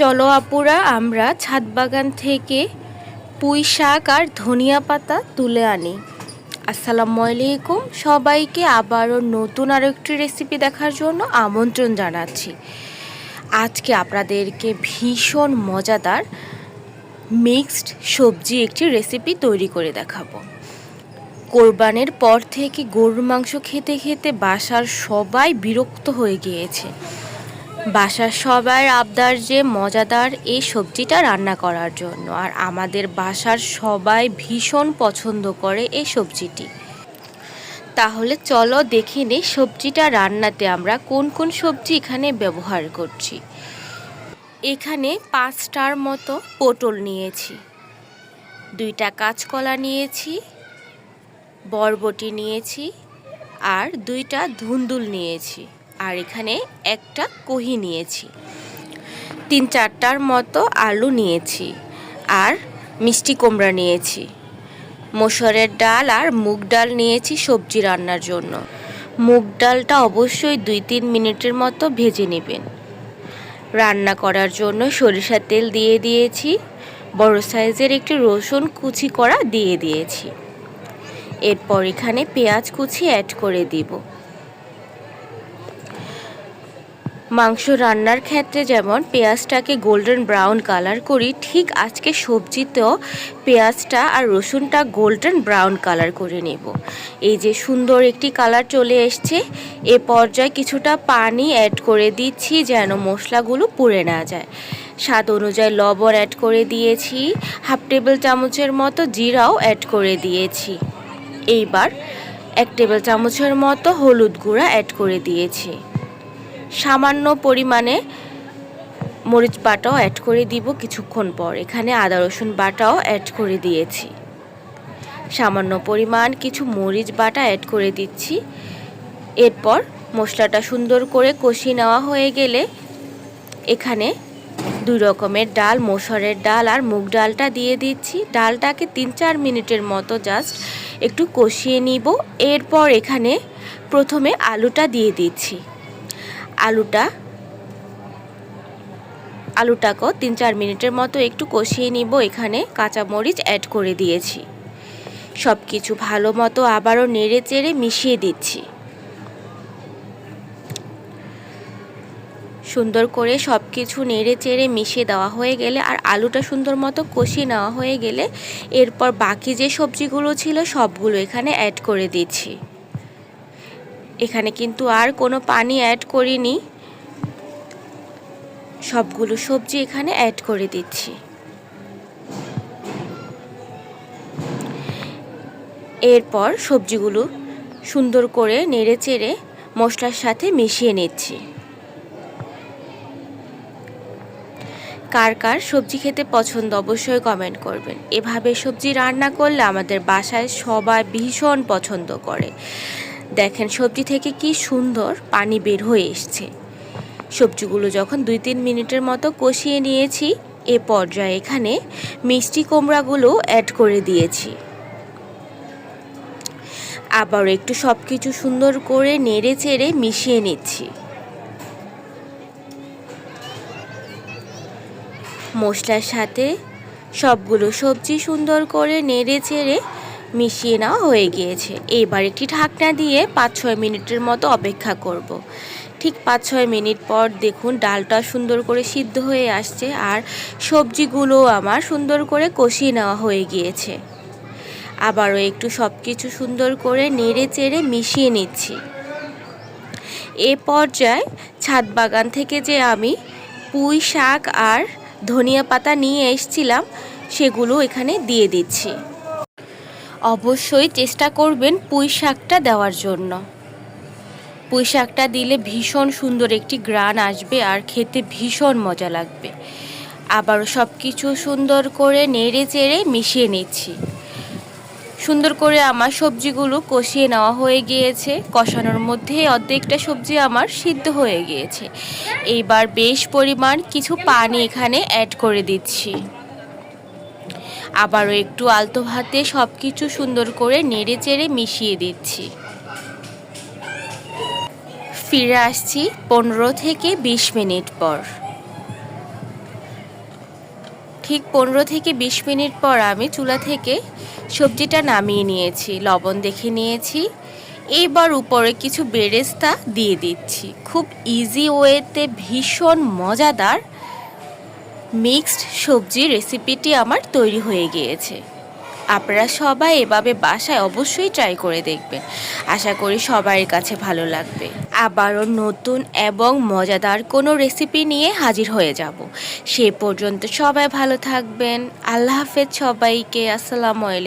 চলো আপুরা, আমরা ছাদ বাগান থেকে পুঁই শাক আর ধনিয়া পাতা তুলে আনি। আসসালামু আলাইকুম। সবাইকে আবারও নতুন আরও একটি রেসিপি দেখার জন্য আমন্ত্রণ জানাচ্ছি। আজকে আপনাদেরকে ভীষণ মজাদার মিক্সড সবজি একটি রেসিপি তৈরি করে দেখাবো। কোরবানের পর থেকে গরুর মাংস খেতে খেতে বাসার সবাই বিরক্ত হয়ে গিয়েছে। বাসার সবার আবদার যে মজাদার এই সবজিটা রান্না করার জন্য, আর আমাদের বাসার সবাই ভীষণ পছন্দ করে এই সবজিটি। তাহলে চলো দেখে নিই সবজিটা রান্নাতে আমরা কোন কোন সবজি এখানে ব্যবহার করছি। এখানে পাঁচটার মতো পটল নিয়েছি, দুইটা কাঁচকলা নিয়েছি, বরবটি নিয়েছি, আর দুইটা ধুন্দুল নিয়েছি। আর এখানে একটা কহি নিয়েছি। তিন চারটার মতো আলু নিয়েছি আর মিষ্টি কুমড়া নিয়েছি। মসুরের ডাল আর মুগ ডাল নিয়েছি সবজি রান্নার জন্য। মুগ ডালটা অবশ্যই দুই তিন মিনিটের মতো ভেজে নেবেন। রান্না করার জন্য সরিষার তেল দিয়ে দিয়েছি, বড় সাইজের একটি রসুন কুচি করা দিয়ে দিয়েছি। এরপর এখানে পেঁয়াজ কুচি অ্যাড করে দিব। মাংস রান্নার ক্ষেত্রে যেমন পেঁয়াজটাকে গোল্ডেন ব্রাউন কালার করি, ঠিক আজকে সবজিতেও পেঁয়াজটা আর রসুনটা গোল্ডেন ব্রাউন কালার করে নেব। এই যে সুন্দর একটি কালার চলে এসছে। এ পর্যায়ে কিছুটা পানি অ্যাড করে দিচ্ছি যেন মশলাগুলো পুড়ে না যায়। স্বাদ অনুযায়ী লবণ অ্যাড করে দিয়েছি। হাফ টেবিল চামচের মতো জিরাও অ্যাড করে দিয়েছি। এইবার এক টেবিল চামচের মতো হলুদ গুঁড়া অ্যাড করে দিয়েছি। সামান্য পরিমাণে মরিচ বাটাও অ্যাড করে দিব কিছুক্ষণ পর। এখানে আদা, রসুন বাটাও অ্যাড করে দিয়েছি। সামান্য পরিমাণ কিছু মরিচ বাটা অ্যাড করে দিচ্ছি। এরপর মশলাটা সুন্দর করে কষিয়ে নেওয়া হয়ে গেলে এখানে দুই রকমের ডাল, মসুরের ডাল আর মুগ ডালটা দিয়ে দিচ্ছি। ডালটাকে তিন চার মিনিটের মতো জাস্ট একটু কষিয়ে নিব। এরপর এখানে প্রথমে আলুটা দিয়ে দিচ্ছি। আলুটা, আলুটাকেও তিন চার মিনিটের মতো একটু কষিয়ে নিব। এখানে কাঁচামরিচ অ্যাড করে দিয়েছি। সব কিছু ভালো মতো আবারও নেড়ে চেড়ে মিশিয়ে দিচ্ছি। সুন্দর করে সব কিছু নেড়ে চেড়ে মিশিয়ে দেওয়া হয়ে গেলে আর আলুটা সুন্দর মতো কষিয়ে নেওয়া হয়ে গেলে এরপর বাকি যে সবজিগুলো ছিল সবগুলো এখানে অ্যাড করে দিচ্ছি। এখানে কিন্তু আর কোনো পানি অ্যাড করিনি। সবগুলো সবজি এখানে অ্যাড করে দিচ্ছি। এরপর সবজিগুলো সুন্দর করে নেড়ে চেড়ে মশলার সাথে মিশিয়ে নিচ্ছি। কার কার সবজি খেতে পছন্দ অবশ্যই কমেন্ট করবেন। এভাবে সবজি রান্না করলে আমাদের বাসায় সবাই ভীষণ পছন্দ করে। দেখেন সবজি থেকে কি সুন্দর পানি বের হয়ে এসছে। সবজিগুলো যখন দুই তিন মিনিটের মতো কষিয়ে নিয়েছি, এ পর্যায়ে এখানে মিষ্টি কুমড়াগুলো অ্যাড করে দিয়েছি। আবার একটু সব কিছু সুন্দর করে নেড়ে চেড়ে মিশিয়ে নিচ্ছি। মশলার সাথে সবগুলো সবজি সুন্দর করে নেড়ে চেড়ে মিশিয়ে নেওয়া হয়ে গিয়েছে। এবার একটি ঢাকনা দিয়ে পাঁচ ছয় মিনিটের মতো অপেক্ষা করব। ঠিক পাঁচ ছয় মিনিট পর দেখুন ডালটা সুন্দর করে সিদ্ধ হয়ে আসছে আর সবজিগুলো আমার সুন্দর করে কষিয়ে নেওয়া হয়ে গিয়েছে। আবারও একটু সব কিছু সুন্দর করে নেড়ে চেড়ে মিশিয়ে নিচ্ছি। এ পর্যায়ে ছাদ বাগান থেকে যে আমি পুঁই শাক আর ধনিয়া পাতা নিয়ে এসছিলাম, সেগুলো এখানে দিয়ে দিচ্ছি। অবশ্যই চেষ্টা করবেন পুঁই শাকটা দেওয়ার জন্য। পুঁই শাকটা দিলে ভীষণ সুন্দর একটি গ্রান আসবে আর খেতে ভীষণ মজা লাগবে। আবারও সব কিছু সুন্দর করে নেড়ে চেড়ে মিশিয়ে নিচ্ছি। সুন্দর করে আমার সবজিগুলো কষিয়ে নেওয়া হয়ে গিয়েছে। কষানোর মধ্যে অর্ধেকটা সবজি আমার সিদ্ধ হয়ে গিয়েছে। এইবার বেশ পরিমাণ কিছু পানি এখানে অ্যাড করে দিচ্ছি। আবারও একটু আলতো ভাতে সব কিছু সুন্দর করে নেড়ে চেড়ে মিশিয়ে দিচ্ছি। ফিরে আসছি পনেরো থেকে বিশ মিনিট পর। ঠিক পনেরো থেকে বিশ মিনিট পর আমি চুলা থেকে সবজিটা নামিয়ে নিয়েছি, লবণ দেখে নিয়েছি। এইবার উপরে কিছু বেরেস্তা দিয়ে দিচ্ছি। খুব ইজি ওয়েতে ভীষণ মজাদার মিক্সড সবজি রেসিপিটি আমার তৈরি হয়ে গিয়েছে। আপনারা সবাই এভাবে বাসায় অবশ্যই ট্রাই করে দেখবেন। আশা করি সবার কাছে ভালো লাগবে। আবারও নতুন এবং মজাদার কোনো রেসিপি নিয়ে হাজির হয়ে যাব। সে পর্যন্ত সবাই ভালো থাকবেন। আল্লাহ হাফেজ সবাইকে। আসসালামু আলাইকুম।